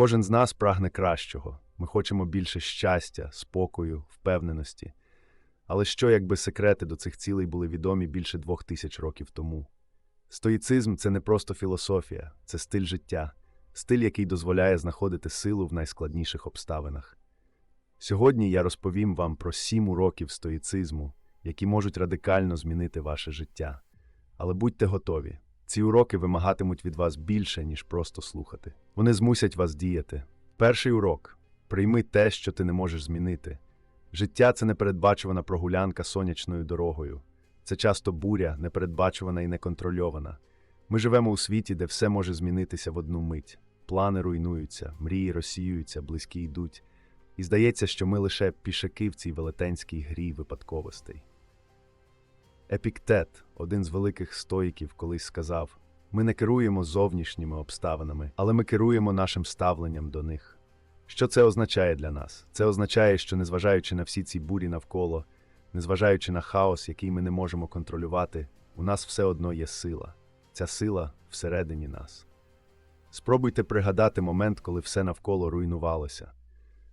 Кожен з нас прагне кращого. Ми хочемо більше щастя, спокою, впевненості. Але що, якби секрети до цих цілей були відомі більше двох тисяч років тому? Стоїцизм це не просто філософія, це стиль життя, стиль, який дозволяє знаходити силу в найскладніших обставинах. Сьогодні я розповім вам про сім уроків стоїцизму, які можуть радикально змінити ваше життя. Але будьте готові, ці уроки вимагатимуть від вас більше, ніж просто слухати. Вони змусять вас діяти. Перший урок прийми те, що ти не можеш змінити. Життя це непередбачувана прогулянка сонячною дорогою. Це часто буря, непередбачувана і неконтрольована. Ми живемо у світі, де все може змінитися в одну мить. Плани руйнуються, мрії розсіюються, близькі йдуть. І здається, що ми лише пішаки в цій велетенській грі випадковостей. Епіктет, один з великих стоїків, колись сказав: ми не керуємо зовнішніми обставинами, але ми керуємо нашим ставленням до них. Що це означає для нас? Це означає, що незважаючи на всі ці бурі навколо, незважаючи на хаос, який ми не можемо контролювати, у нас все одно є сила. Ця сила всередині нас. Спробуйте пригадати момент, коли все навколо руйнувалося.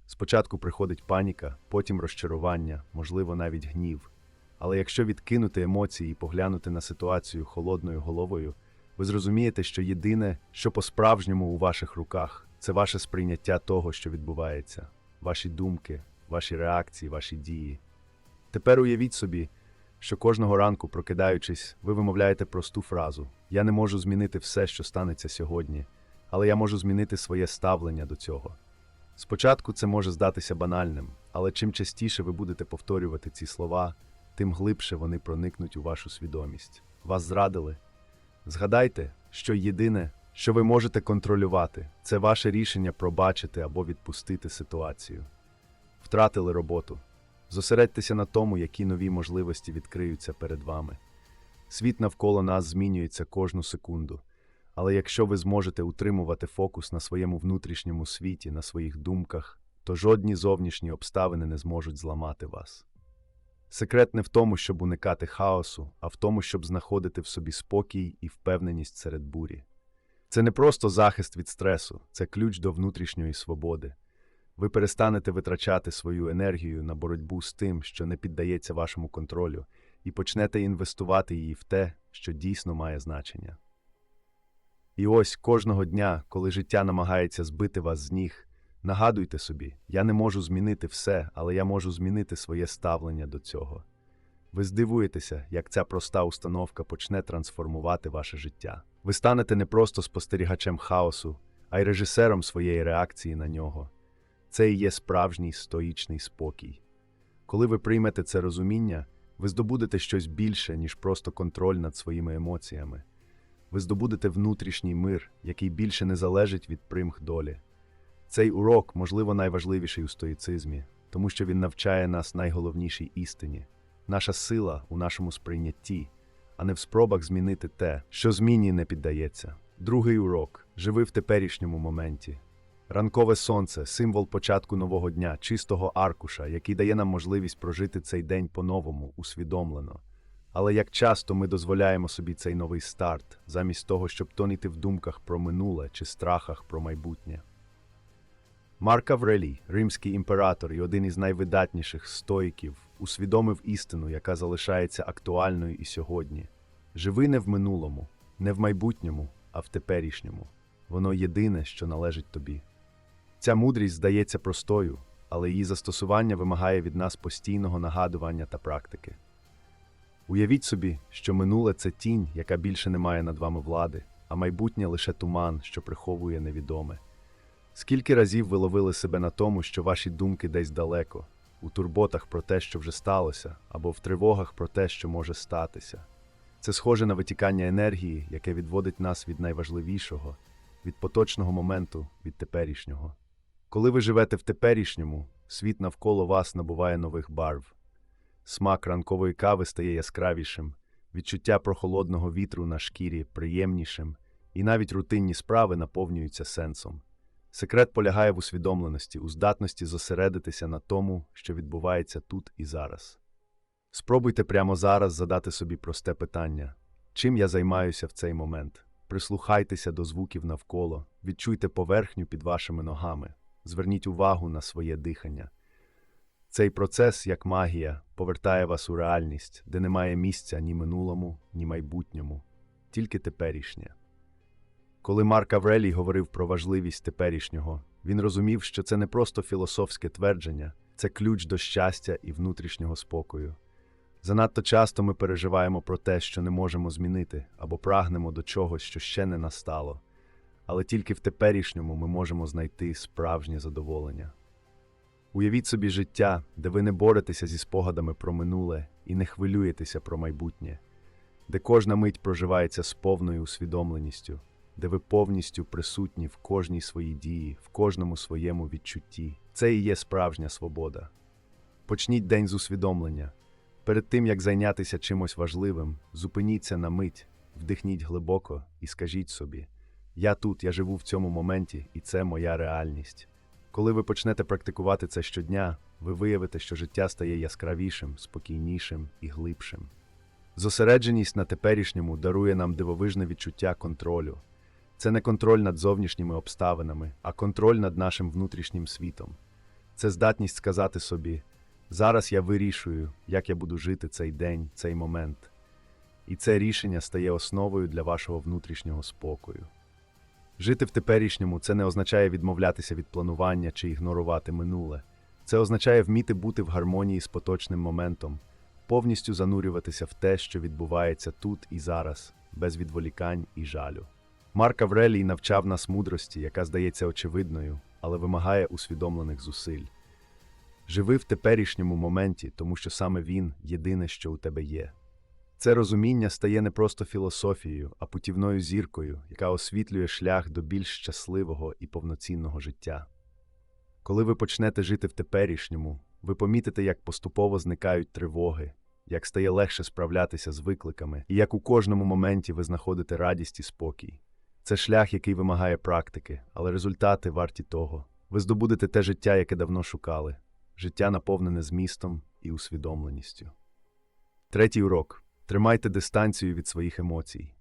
Спочатку приходить паніка, потім розчарування, можливо, навіть гнів. Але якщо відкинути емоції і поглянути на ситуацію холодною головою, ви зрозумієте, що єдине, що по-справжньому у ваших руках, це ваше сприйняття того, що відбувається, ваші думки, ваші реакції, ваші дії. Тепер уявіть собі, що кожного ранку, прокидаючись, ви вимовляєте просту фразу: Я не можу змінити все, що станеться сьогодні, але я можу змінити своє ставлення до цього. Спочатку це може здатися банальним, але чим частіше ви будете повторювати ці слова, тим глибше вони проникнуть у вашу свідомість. Вас зрадили. Згадайте, що єдине, що ви можете контролювати, це ваше рішення пробачити або відпустити ситуацію. Втратили роботу. Зосередьтеся на тому, які нові можливості відкриються перед вами. Світ навколо нас змінюється кожну секунду. Але якщо ви зможете утримувати фокус на своєму внутрішньому світі, на своїх думках, то жодні зовнішні обставини не зможуть зламати вас. Секрет не в тому, щоб уникати хаосу, а в тому, щоб знаходити в собі спокій і впевненість серед бурі. Це не просто захист від стресу, це ключ до внутрішньої свободи. Ви перестанете витрачати свою енергію на боротьбу з тим, що не піддається вашому контролю, і почнете інвестувати її в те, що дійсно має значення. І ось кожного дня, коли життя намагається збити вас з ніг, нагадуйте собі, я не можу змінити все, але я можу змінити своє ставлення до цього. Ви здивуєтеся, як ця проста установка почне трансформувати ваше життя. Ви станете не просто спостерігачем хаосу, а й режисером своєї реакції на нього. Це і є справжній стоїчний спокій. Коли ви приймете це розуміння, ви здобудете щось більше, ніж просто контроль над своїми емоціями. Ви здобудете внутрішній мир, який більше не залежить від примх долі. Цей урок, можливо, найважливіший у стоїцизмі, тому що він навчає нас найголовнішій істині. Наша сила у нашому сприйнятті, а не в спробах змінити те, що зміні не піддається. Другий урок живи в теперішньому моменті. Ранкове сонце символ початку нового дня, чистого аркуша, який дає нам можливість прожити цей день по-новому, усвідомлено. Але як часто ми дозволяємо собі цей новий старт, замість того, щоб тоніти в думках про минуле чи страхах про майбутнє. Марк Аврелій, римський імператор і один із найвидатніших стоїків, усвідомив істину, яка залишається актуальною і сьогодні. Живи не в минулому, не в майбутньому, а в теперішньому. Воно єдине, що належить тобі. Ця мудрість здається простою, але її застосування вимагає від нас постійного нагадування та практики. Уявіть собі, що минуле це тінь, яка більше не має над вами влади, а майбутнє лише туман, що приховує невідоме. Скільки разів ви ловили себе на тому, що ваші думки десь далеко, у турботах про те, що вже сталося, або в тривогах про те, що може статися? Це схоже на витікання енергії, яке відводить нас від найважливішого, від поточного моменту, від теперішнього. Коли ви живете в теперішньому, світ навколо вас набуває нових барв. Смак ранкової кави стає яскравішим, відчуття прохолодного вітру на шкірі приємнішим, і навіть рутинні справи наповнюються сенсом. Секрет полягає в усвідомленості, у здатності зосередитися на тому, що відбувається тут і зараз. Спробуйте прямо зараз задати собі просте питання чим я займаюся в цей момент? Прислухайтеся до звуків навколо, відчуйте поверхню під вашими ногами, зверніть увагу на своє дихання. Цей процес, як магія, повертає вас у реальність, де немає місця ні минулому, ні майбутньому, тільки теперішнє. Коли Марк Аврелій говорив про важливість теперішнього, він розумів, що це не просто філософське твердження, це ключ до щастя і внутрішнього спокою. Занадто часто ми переживаємо про те, що не можемо змінити, або прагнемо до чогось, що ще не настало, але тільки в теперішньому ми можемо знайти справжнє задоволення. Уявіть собі життя, де ви не боретеся зі спогадами про минуле і не хвилюєтеся про майбутнє, де кожна мить проживається з повною усвідомленістю, де ви повністю присутні в кожній своїй дії, в кожному своєму відчутті. Це і є справжня свобода. Почніть день з усвідомлення. Перед тим, як зайнятися чимось важливим, зупиніться на мить, вдихніть глибоко і скажіть собі: Я тут, я живу в цьому моменті, і це моя реальність. Коли ви почнете практикувати це щодня, ви виявите, що життя стає яскравішим, спокійнішим і глибшим. Зосередженість на теперішньому дарує нам дивовижне відчуття контролю. Це не контроль над зовнішніми обставинами, а контроль над нашим внутрішнім світом. Це здатність сказати собі: зараз я вирішую, як я буду жити цей день, цей момент. І це рішення стає основою для вашого внутрішнього спокою. Жити в теперішньому це не означає відмовлятися від планування чи ігнорувати минуле. Це означає вміти бути в гармонії з поточним моментом, повністю занурюватися в те, що відбувається тут і зараз, без відволікань і жалю. Марк Аврелій навчав нас мудрості, яка здається очевидною, але вимагає усвідомлених зусиль. Живи в теперішньому моменті, тому що саме він єдине, що у тебе є. Це розуміння стає не просто філософією, а путівною зіркою, яка освітлює шлях до більш щасливого і повноцінного життя. Коли ви почнете жити в теперішньому, ви помітите, як поступово зникають тривоги, як стає легше справлятися з викликами, і як у кожному моменті ви знаходите радість і спокій. Це шлях, який вимагає практики, але результати варті того. Ви здобудете те життя, яке давно шукали, життя наповнене змістом і усвідомленістю. Третій урок. Тримайте дистанцію від своїх емоцій.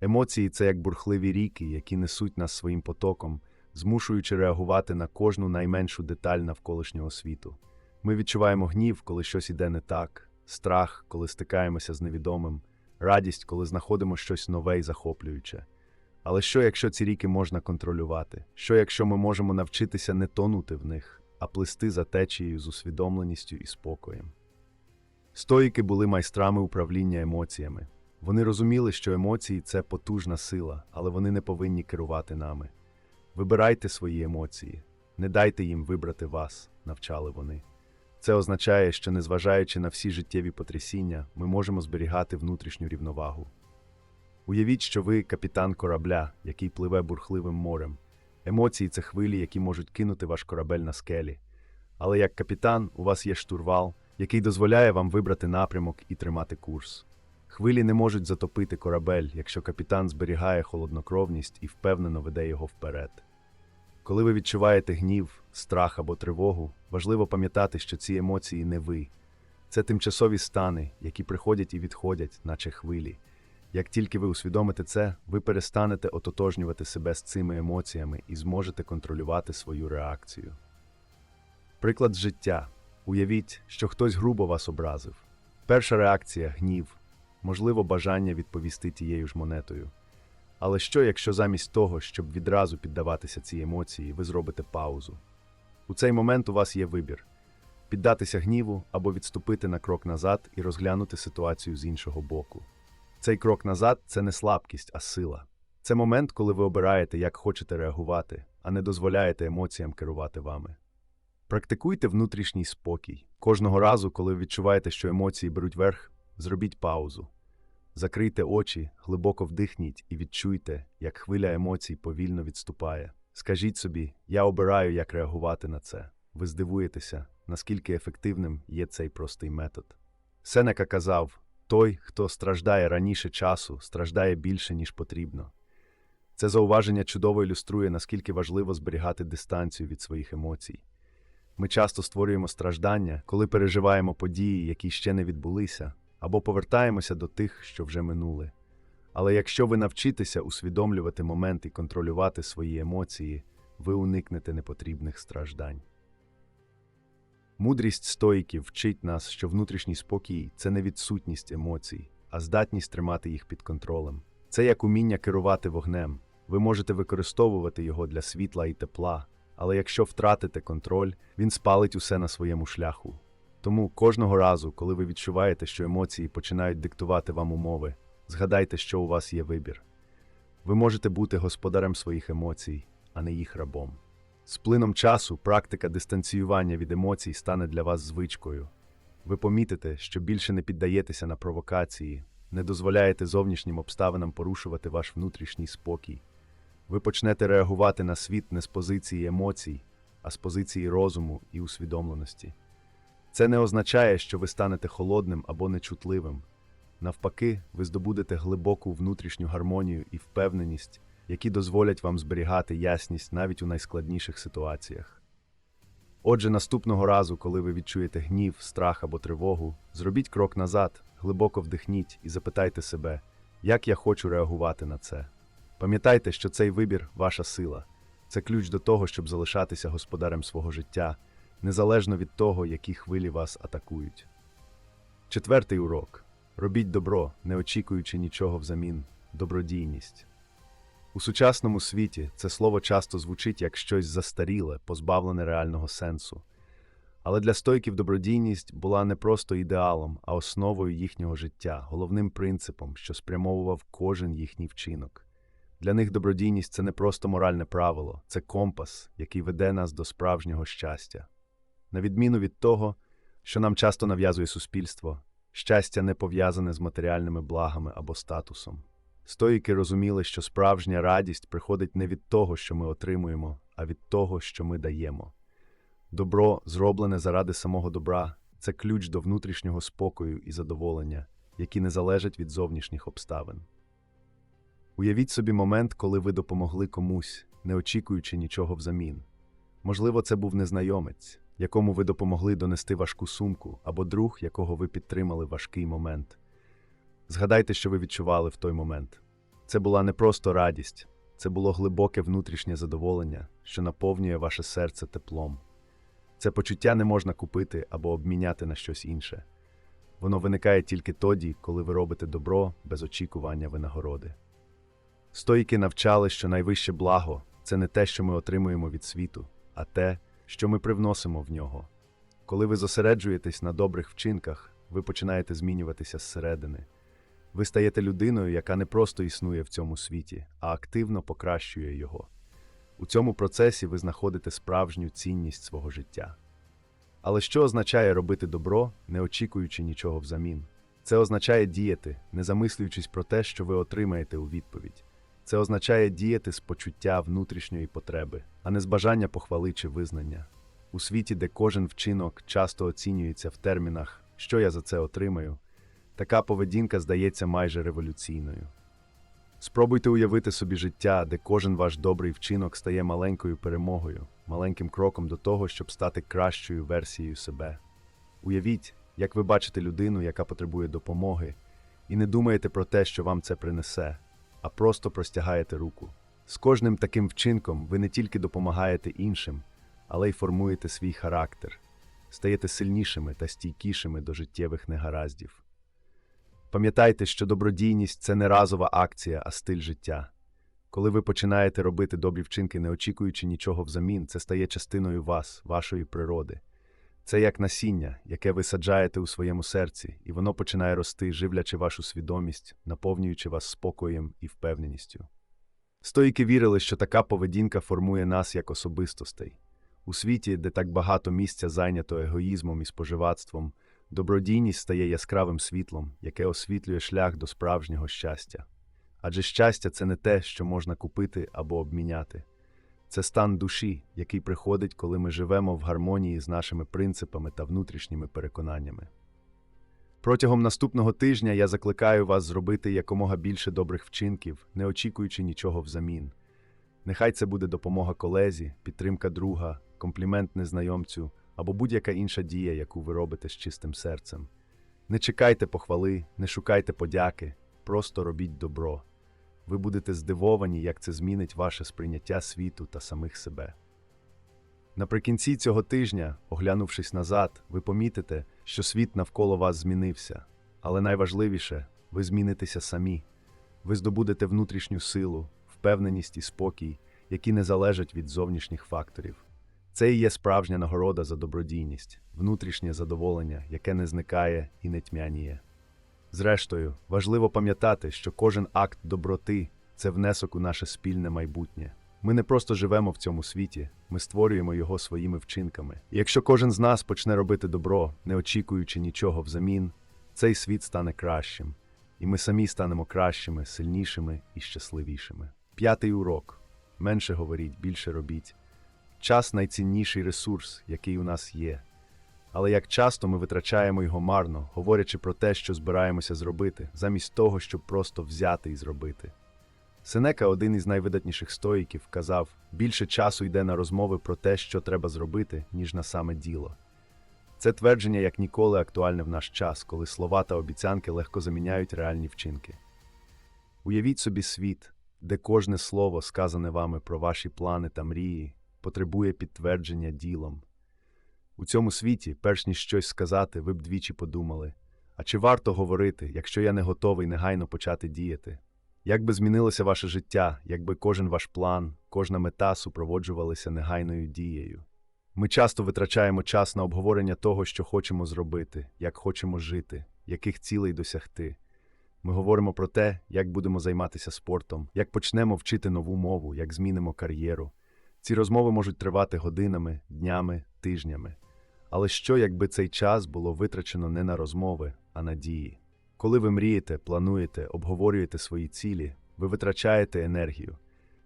Емоції це як бурхливі ріки, які несуть нас своїм потоком, змушуючи реагувати на кожну найменшу деталь навколишнього світу. Ми відчуваємо гнів, коли щось іде не так, страх, коли стикаємося з невідомим, радість, коли знаходимо щось нове і захоплююче. Але що, якщо ці ріки можна контролювати? Що, якщо ми можемо навчитися не тонути в них, а плисти за течією з усвідомленістю і спокоєм? Стоїки були майстрами управління емоціями. Вони розуміли, що емоції це потужна сила, але вони не повинні керувати нами. Вибирайте свої емоції, не дайте їм вибрати вас, навчали вони. Це означає, що, незважаючи на всі життєві потрясіння, ми можемо зберігати внутрішню рівновагу. Уявіть, що ви капітан корабля, який пливе бурхливим морем. Емоції це хвилі, які можуть кинути ваш корабель на скелі. Але як капітан, у вас є штурвал, який дозволяє вам вибрати напрямок і тримати курс. Хвилі не можуть затопити корабель, якщо капітан зберігає холоднокровність і впевнено веде його вперед. Коли ви відчуваєте гнів, страх або тривогу, важливо пам'ятати, що ці емоції не ви. Це тимчасові стани, які приходять і відходять, наче хвилі. Як тільки ви усвідомите це, ви перестанете ототожнювати себе з цими емоціями і зможете контролювати свою реакцію. Приклад життя. Уявіть, що хтось грубо вас образив. Перша реакція гнів, можливо, бажання відповісти тією ж монетою. Але що, якщо замість того, щоб відразу піддаватися цій емоції, ви зробите паузу? У цей момент у вас є вибір піддатися гніву або відступити на крок назад і розглянути ситуацію з іншого боку. Цей крок назад це не слабкість, а сила. Це момент, коли ви обираєте, як хочете реагувати, а не дозволяєте емоціям керувати вами. Практикуйте внутрішній спокій. Кожного разу, коли ви відчуваєте, що емоції беруть верх, зробіть паузу. Закрийте очі, глибоко вдихніть і відчуйте, як хвиля емоцій повільно відступає. Скажіть собі, я обираю, як реагувати на це. Ви здивуєтеся, наскільки ефективним є цей простий метод. Сенека казав: той, хто страждає раніше часу, страждає більше, ніж потрібно. Це зауваження чудово ілюструє, наскільки важливо зберігати дистанцію від своїх емоцій. Ми часто створюємо страждання, коли переживаємо події, які ще не відбулися, або повертаємося до тих, що вже минули. Але якщо ви навчитеся усвідомлювати момент і контролювати свої емоції, ви уникнете непотрібних страждань. Мудрість стоїків вчить нас, що внутрішній спокій це не відсутність емоцій, а здатність тримати їх під контролем. Це як уміння керувати вогнем. Ви можете використовувати його для світла і тепла, але якщо втратите контроль, він спалить усе на своєму шляху. Тому кожного разу, коли ви відчуваєте, що емоції починають диктувати вам умови, згадайте, що у вас є вибір. Ви можете бути господарем своїх емоцій, а не їх рабом. З плином часу практика дистанціювання від емоцій стане для вас звичкою. Ви помітите, що більше не піддаєтеся на провокації, не дозволяєте зовнішнім обставинам порушувати ваш внутрішній спокій. Ви почнете реагувати на світ не з позиції емоцій, а з позиції розуму і усвідомленості. Це не означає, що ви станете холодним або нечутливим. Навпаки, ви здобудете глибоку внутрішню гармонію і впевненість, які дозволять вам зберігати ясність навіть у найскладніших ситуаціях. Отже, наступного разу, коли ви відчуєте гнів, страх або тривогу, зробіть крок назад, глибоко вдихніть і запитайте себе, як я хочу реагувати на це. Пам'ятайте, що цей вибір ваша сила, це ключ до того, щоб залишатися господарем свого життя, незалежно від того, які хвилі вас атакують. Четвертий урок робіть добро, не очікуючи нічого взамін, добродійність. У сучасному світі це слово часто звучить як щось застаріле, позбавлене реального сенсу. Але для стойків добродійність була не просто ідеалом, а основою їхнього життя, головним принципом, що спрямовував кожен їхній вчинок. Для них добродійність це не просто моральне правило, це компас, який веде нас до справжнього щастя. На відміну від того, що нам часто нав'язує суспільство, щастя не пов'язане з матеріальними благами або статусом. Стоїки розуміли, що справжня радість приходить не від того, що ми отримуємо, а від того, що ми даємо. Добро, зроблене заради самого добра, це ключ до внутрішнього спокою і задоволення, які не залежать від зовнішніх обставин. Уявіть собі момент, коли ви допомогли комусь, не очікуючи нічого взамін. Можливо, це був незнайомець, якому ви допомогли донести важку сумку, або друг, якого ви підтримали важкий момент. Згадайте, що ви відчували в той момент. Це була не просто радість, це було глибоке внутрішнє задоволення, що наповнює ваше серце теплом. Це почуття не можна купити або обміняти на щось інше. Воно виникає тільки тоді, коли ви робите добро без очікування винагороди. Стоїки навчали, що найвище благо це не те, що ми отримуємо від світу, а те, що ми привносимо в нього. Коли ви зосереджуєтесь на добрих вчинках, ви починаєте змінюватися зсередини. Ви стаєте людиною, яка не просто існує в цьому світі, а активно покращує його. У цьому процесі ви знаходите справжню цінність свого життя. Але що означає робити добро, не очікуючи нічого взамін? Це означає діяти, не замислюючись про те, що ви отримаєте у відповідь. Це означає діяти з почуття внутрішньої потреби, а не з бажання похвали чи визнання. У світі, де кожен вчинок часто оцінюється в термінах, що я за це отримаю, така поведінка здається майже революційною. Спробуйте уявити собі життя, де кожен ваш добрий вчинок стає маленькою перемогою, маленьким кроком до того, щоб стати кращою версією себе. Уявіть, як ви бачите людину, яка потребує допомоги, і не думаєте про те, що вам це принесе, а просто простягаєте руку. З кожним таким вчинком ви не тільки допомагаєте іншим, але й формуєте свій характер, стаєте сильнішими та стійкішими до життєвих негараздів. Пам'ятайте, що добродійність це не разова акція, а стиль життя. Коли ви починаєте робити добрі вчинки, не очікуючи нічого взамін, це стає частиною вас, вашої природи. Це як насіння, яке ви саджаєте у своєму серці, і воно починає рости, живлячи вашу свідомість, наповнюючи вас спокоєм і впевненістю. Стоїки вірили, що така поведінка формує нас як особистостей. У світі, де так багато місця зайнято егоїзмом і споживацтвом, добродійність стає яскравим світлом, яке освітлює шлях до справжнього щастя. Адже щастя це не те, що можна купити або обміняти. Це стан душі, який приходить, коли ми живемо в гармонії з нашими принципами та внутрішніми переконаннями. Протягом наступного тижня я закликаю вас зробити якомога більше добрих вчинків, не очікуючи нічого взамін. Нехай це буде допомога колезі, підтримка друга, комплімент незнайомцю або будь-яка інша дія, яку ви робите з чистим серцем. Не чекайте похвали, не шукайте подяки, просто робіть добро. Ви будете здивовані, як це змінить ваше сприйняття світу та самих себе. Наприкінці цього тижня, оглянувшись назад, ви помітите, що світ навколо вас змінився. Але найважливіше, ви змінитеся самі. Ви здобудете внутрішню силу, впевненість і спокій, які не залежать від зовнішніх факторів. Це і є справжня нагорода за добродійність, внутрішнє задоволення, яке не зникає і не тьмяніє. Зрештою, важливо пам'ятати, що кожен акт доброти це внесок у наше спільне майбутнє. Ми не просто живемо в цьому світі, ми створюємо його своїми вчинками. І якщо кожен з нас почне робити добро, не очікуючи нічого взамін, цей світ стане кращим, і ми самі станемо кращими, сильнішими і щасливішими. П'ятий урок: менше говоріть, більше робіть. Час найцінніший ресурс, який у нас є. Але як часто ми витрачаємо його марно, говорячи про те, що збираємося зробити, замість того, щоб просто взяти і зробити. Сенека, один із найвидатніших стоїків, казав: більше часу йде на розмови про те, що треба зробити, ніж на саме діло. Це твердження як ніколи актуальне в наш час, коли слова та обіцянки легко заміняють реальні вчинки. Уявіть собі світ, де кожне слово, сказане вами про ваші плани та мрії, потребує підтвердження ділом. У цьому світі, перш ніж щось сказати, ви б двічі подумали: а чи варто говорити, якщо я не готовий негайно почати діяти? Як би змінилося ваше життя, якби кожен ваш план, кожна мета супроводжувалися негайною дією? Ми часто витрачаємо час на обговорення того, що хочемо зробити, як хочемо жити, яких цілей досягти. Ми говоримо про те, як будемо займатися спортом, як почнемо вчити нову мову, як змінимо кар'єру. Ці розмови можуть тривати годинами, днями, тижнями. Але що, якби цей час було витрачено не на розмови, а на дії? Коли ви мрієте, плануєте, обговорюєте свої цілі, ви витрачаєте енергію.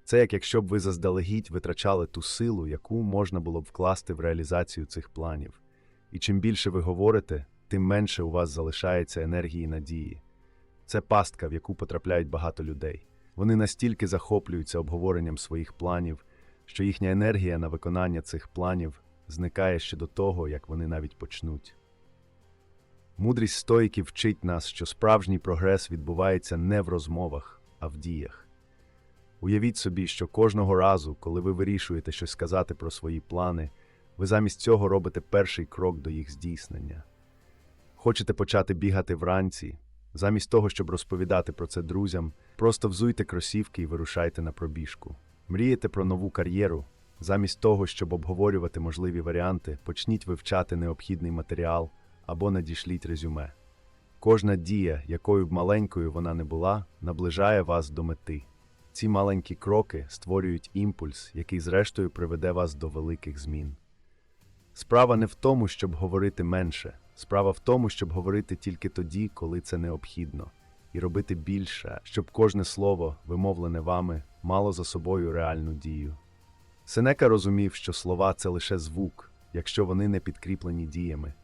Це як якщо б ви заздалегідь витрачали ту силу, яку можна було б вкласти в реалізацію цих планів. І чим більше ви говорите, тим менше у вас залишається енергії і надії. Це пастка, в яку потрапляють багато людей. Вони настільки захоплюються обговоренням своїх планів, що їхня енергія на виконання цих планів зникає ще до того, як вони навіть почнуть. Мудрість стоїків вчить нас, що справжній прогрес відбувається не в розмовах, а в діях. Уявіть собі, що кожного разу, коли ви вирішуєте щось сказати про свої плани, ви замість цього робите перший крок до їх здійснення. Хочете почати бігати вранці, замість того, щоб розповідати про це друзям, просто взуйте кросівки і вирушайте на пробіжку. Мрієте про нову кар'єру, замість того, щоб обговорювати можливі варіанти, почніть вивчати необхідний матеріал або надішліть резюме. Кожна дія, якою б маленькою вона не була, наближає вас до мети. Ці маленькі кроки створюють імпульс, який зрештою приведе вас до великих змін. Справа не в тому, щоб говорити менше, справа в тому, щоб говорити тільки тоді, коли це необхідно, і робити більше, щоб кожне слово, вимовлене вами, мало за собою реальну дію. Сенека розумів, що слова це лише звук, якщо вони не підкріплені діями.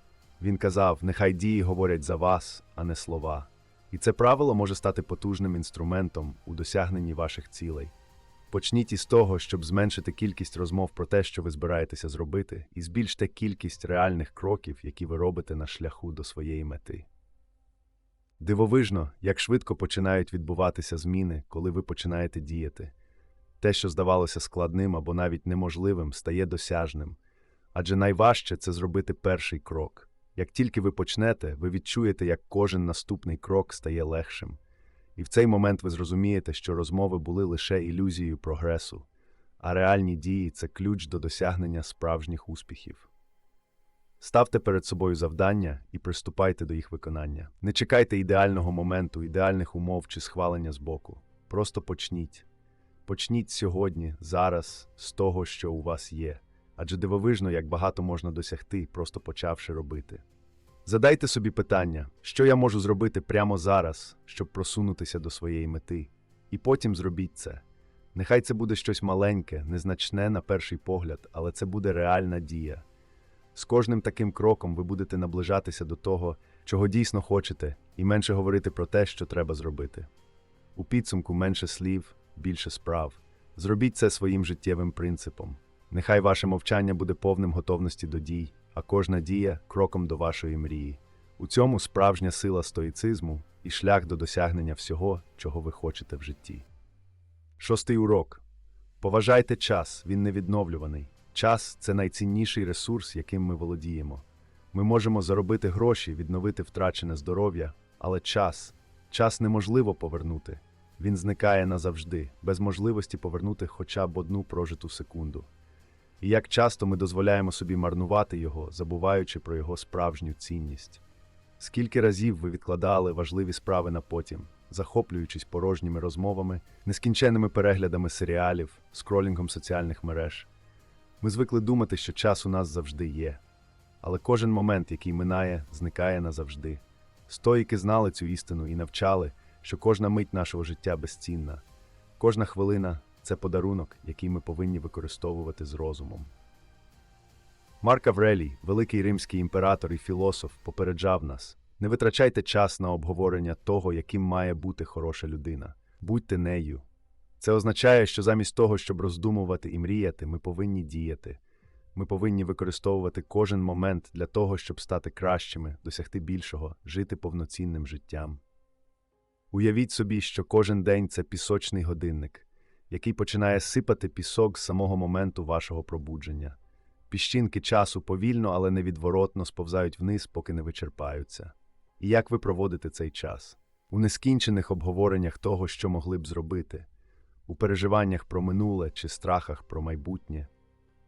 Він казав: нехай дії говорять за вас, а не слова. І це правило може стати потужним інструментом у досягненні ваших цілей. Почніть із того, щоб зменшити кількість розмов про те, що ви збираєтеся зробити, і збільште кількість реальних кроків, які ви робите на шляху до своєї мети. Дивовижно, як швидко починають відбуватися зміни, коли ви починаєте діяти. Те, що здавалося складним або навіть неможливим, стає досяжним. Адже найважче це зробити перший крок. Як тільки ви почнете, ви відчуєте, як кожен наступний крок стає легшим. І в цей момент ви зрозумієте, що розмови були лише ілюзією прогресу, а реальні дії це ключ до досягнення справжніх успіхів. Ставте перед собою завдання і приступайте до їх виконання. Не чекайте ідеального моменту, ідеальних умов чи схвалення з боку. Просто почніть. Почніть сьогодні, зараз, з того, що у вас є. Адже дивовижно, як багато можна досягти, просто почавши робити. Задайте собі питання, що я можу зробити прямо зараз, щоб просунутися до своєї мети, і потім зробіть це. Нехай це буде щось маленьке, незначне на перший погляд, але це буде реальна дія. З кожним таким кроком ви будете наближатися до того, чого дійсно хочете, і менше говорити про те, що треба зробити. У підсумку менше слів, більше справ. Зробіть це своїм життєвим принципом. Нехай ваше мовчання буде повним готовності до дій, а кожна дія кроком до вашої мрії. У цьому справжня сила стоїцизму, і шлях до досягнення всього, чого ви хочете в житті. Шостий урок. Поважайте час, він невідновлюваний. Час це найцінніший ресурс, яким ми володіємо. Ми можемо заробити гроші, відновити втрачене здоров'я, але час, час неможливо повернути. Він зникає назавжди, без можливості повернути хоча б одну прожиту секунду. І як часто ми дозволяємо собі марнувати його, забуваючи про його справжню цінність. Скільки разів ви відкладали важливі справи на потім, захоплюючись порожніми розмовами, нескінченними переглядами серіалів, скролінгом соціальних мереж. Ми звикли думати, що час у нас завжди є. Але кожен момент, який минає, зникає назавжди. Стоїки знали цю істину і навчали, що кожна мить нашого життя безцінна, кожна хвилина це подарунок, який ми повинні використовувати з розумом. Марк Аврелій, великий римський імператор і філософ, попереджав нас: не витрачайте час на обговорення того, яким має бути хороша людина. Будьте нею. Це означає, що замість того, щоб роздумувати і мріяти, ми повинні діяти. Ми повинні використовувати кожен момент для того, щоб стати кращими, досягти більшого, жити повноцінним життям. Уявіть собі, що кожен день це пісочний годинник, який починає сипати пісок з самого моменту вашого пробудження. Піщинки часу повільно, але невідворотно сповзають вниз, поки не вичерпаються. І як ви проводите цей час? У нескінчених обговореннях того, що могли б зробити, у переживаннях про минуле чи страхах про майбутнє.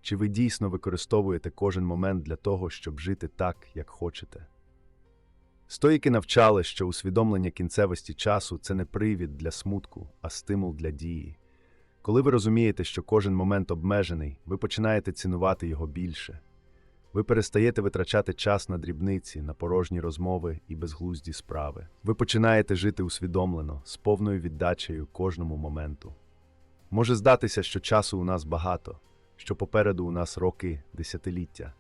Чи ви дійсно використовуєте кожен момент для того, щоб жити так, як хочете? Стоїки навчали, що усвідомлення кінцевості часу це не привід для смутку, а стимул для дії. Коли ви розумієте, що кожен момент обмежений, ви починаєте цінувати його більше. Ви перестаєте витрачати час на дрібниці, на порожні розмови і безглузді справи. Ви починаєте жити усвідомлено, з повною віддачею кожному моменту. Може здатися, що часу у нас багато, що попереду у нас роки, десятиліття.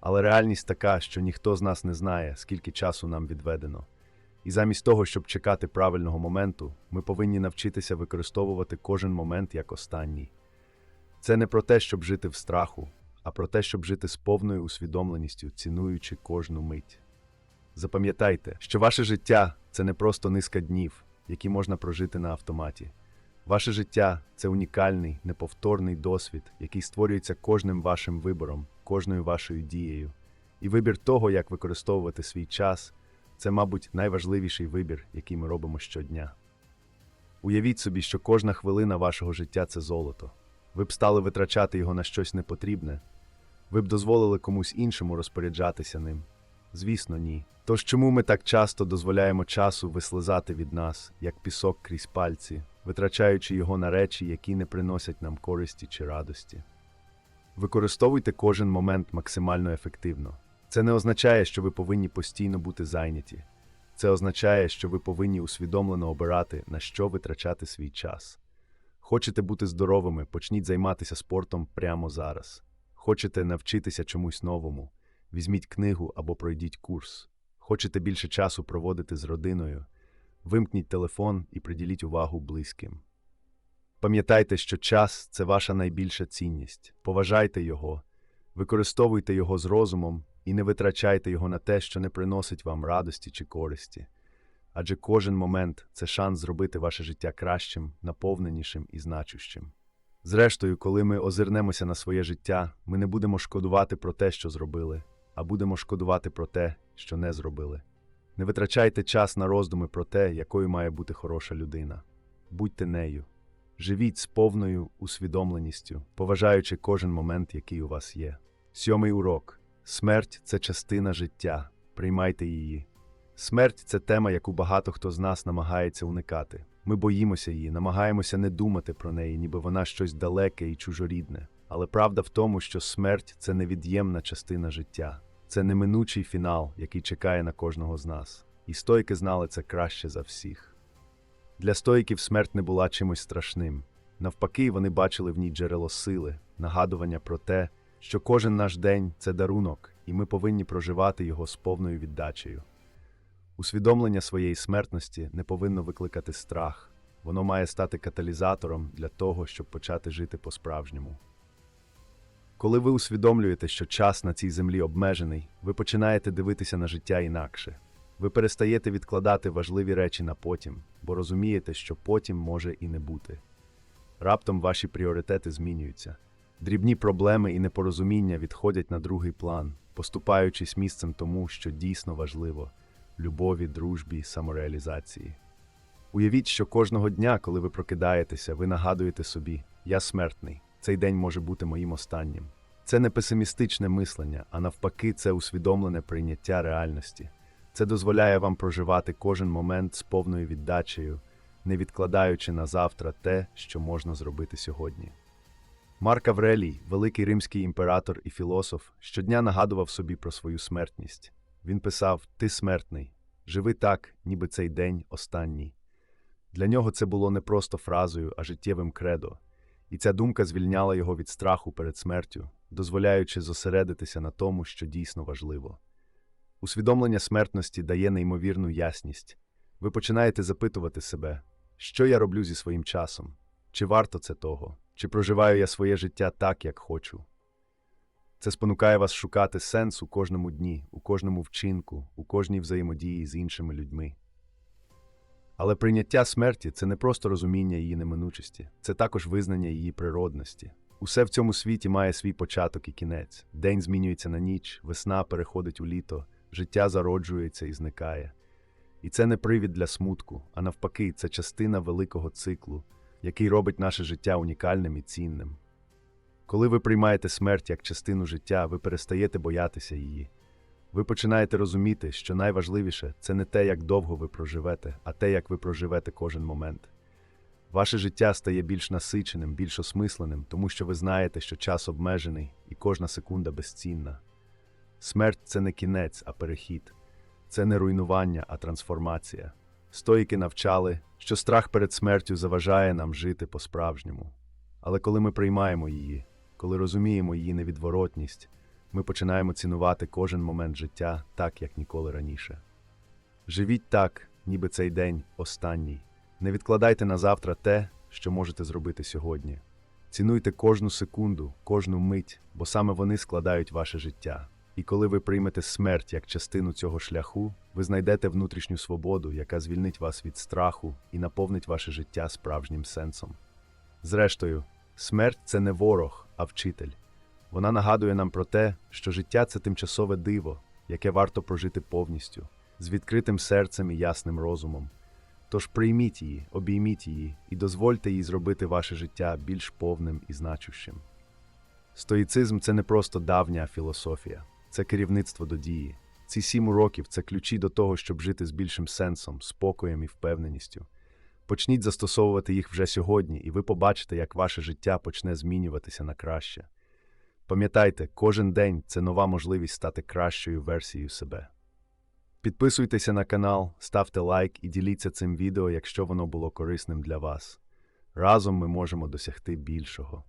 Але реальність така, що ніхто з нас не знає, скільки часу нам відведено. І замість того, щоб чекати правильного моменту, ми повинні навчитися використовувати кожен момент як останній. Це не про те, щоб жити в страху, а про те, щоб жити з повною усвідомленістю, цінуючи кожну мить. Запам'ятайте, що ваше життя це не просто низка днів, які можна прожити на автоматі. Ваше життя це унікальний, неповторний досвід, який створюється кожним вашим вибором, кожною вашою дією. І вибір того, як використовувати свій час, це, мабуть, найважливіший вибір, який ми робимо щодня. Уявіть собі, що кожна хвилина вашого життя це золото. Ви б стали витрачати його на щось непотрібне, ви б дозволили комусь іншому розпоряджатися ним. Звісно, ні. Тож чому ми так часто дозволяємо часу вислизати від нас, як пісок крізь пальці, витрачаючи його на речі, які не приносять нам користі чи радості? Використовуйте кожен момент максимально ефективно. Це не означає, що ви повинні постійно бути зайняті. Це означає, що ви повинні усвідомлено обирати, на що витрачати свій час. Хочете бути здоровими, почніть займатися спортом прямо зараз. Хочете навчитися чомусь новому, візьміть книгу або пройдіть курс. Хочете більше часу проводити з родиною, вимкніть телефон і приділіть увагу близьким. Пам'ятайте, що час це ваша найбільша цінність. Поважайте його, використовуйте його з розумом і не витрачайте його на те, що не приносить вам радості чи користі. Адже кожен момент це шанс зробити ваше життя кращим, наповненішим і значущим. Зрештою, коли ми озирнемося на своє життя, ми не будемо шкодувати про те, що зробили, а будемо шкодувати про те, що не зробили. Не витрачайте час на роздуми про те, якою має бути хороша людина. Будьте нею. Живіть з повною усвідомленістю, поважаючи кожен момент, який у вас є. Сьомий урок. Смерть це частина життя. Приймайте її. Смерть це тема, яку багато хто з нас намагається уникати. Ми боїмося її, намагаємося не думати про неї, ніби вона щось далеке і чужорідне. Але правда в тому, що смерть це невід'ємна частина життя, це неминучий фінал, який чекає на кожного з нас. І стойки знали це краще за всіх. Для стойків смерть не була чимось страшним. Навпаки, вони бачили в ній джерело сили, нагадування про те, що кожен наш день це дарунок, і ми повинні проживати його з повною віддачею. Усвідомлення своєї смертності не повинно викликати страх, воно має стати каталізатором для того, щоб почати жити по-справжньому. Коли ви усвідомлюєте, що час на цій землі обмежений, ви починаєте дивитися на життя інакше. Ви перестаєте відкладати важливі речі на потім, бо розумієте, що потім може і не бути. Раптом ваші пріоритети змінюються. Дрібні проблеми і непорозуміння відходять на другий план, поступаючись місцем тому, що дійсно важливо любові, дружбі, самореалізації. Уявіть, що кожного дня, коли ви прокидаєтеся, ви нагадуєте собі: Я смертний, цей день може бути моїм останнім. Це не песимістичне мислення, а навпаки, це усвідомлене прийняття реальності. Це дозволяє вам проживати кожен момент з повною віддачею, не відкладаючи на завтра те, що можна зробити сьогодні. Марк Аврелій, великий римський імператор і філософ, щодня нагадував собі про свою смертність. Він писав: Ти смертний, живи так, ніби цей день останній. Для нього це було не просто фразою, а життєвим кредо, і ця думка звільняла його від страху перед смертю, дозволяючи зосередитися на тому, що дійсно важливо. Усвідомлення смертності дає неймовірну ясність. Ви починаєте запитувати себе, що я роблю зі своїм часом, чи варто це того, чи проживаю я своє життя так, як хочу. Це спонукає вас шукати сенс у кожному дні, у кожному вчинку, у кожній взаємодії з іншими людьми. Але прийняття смерті це не просто розуміння її неминучості, це також визнання її природності. Усе в цьому світі має свій початок і кінець. День змінюється на ніч, весна переходить у літо, життя зароджується і зникає. І це не привід для смутку, а навпаки, це частина великого циклу, який робить наше життя унікальним і цінним. Коли ви приймаєте смерть як частину життя, ви перестаєте боятися її. Ви починаєте розуміти, що найважливіше це не те, як довго ви проживете, а те, як ви проживете кожен момент. Ваше життя стає більш насиченим, більш осмисленим, тому що ви знаєте, що час обмежений і кожна секунда безцінна. Смерть це не кінець, а перехід, це не руйнування, а трансформація. Стоїки навчали, що страх перед смертю заважає нам жити по-справжньому. Але коли ми приймаємо її, коли розуміємо її невідворотність, ми починаємо цінувати кожен момент життя так, як ніколи раніше. Живіть так, ніби цей день останній. Не відкладайте на завтра те, що можете зробити сьогодні. Цінуйте кожну секунду, кожну мить, бо саме вони складають ваше життя. І коли ви приймете смерть як частину цього шляху, ви знайдете внутрішню свободу, яка звільнить вас від страху і наповнить ваше життя справжнім сенсом. Зрештою, смерть це не ворог, а вчитель. Вона нагадує нам про те, що життя це тимчасове диво, яке варто прожити повністю, з відкритим серцем і ясним розумом. Тож прийміть її, обійміть її і дозвольте їй зробити ваше життя більш повним і значущим. Стоїцизм це не просто давня філософія, це керівництво до дії. Ці сім уроків це ключі до того, щоб жити з більшим сенсом, спокоєм і впевненістю. Почніть застосовувати їх вже сьогодні, і ви побачите, як ваше життя почне змінюватися на краще. Пам'ятайте, кожен день це нова можливість стати кращою версією себе. Підписуйтеся на канал, ставте лайк і діліться цим відео, якщо воно було корисним для вас. Разом ми можемо досягти більшого.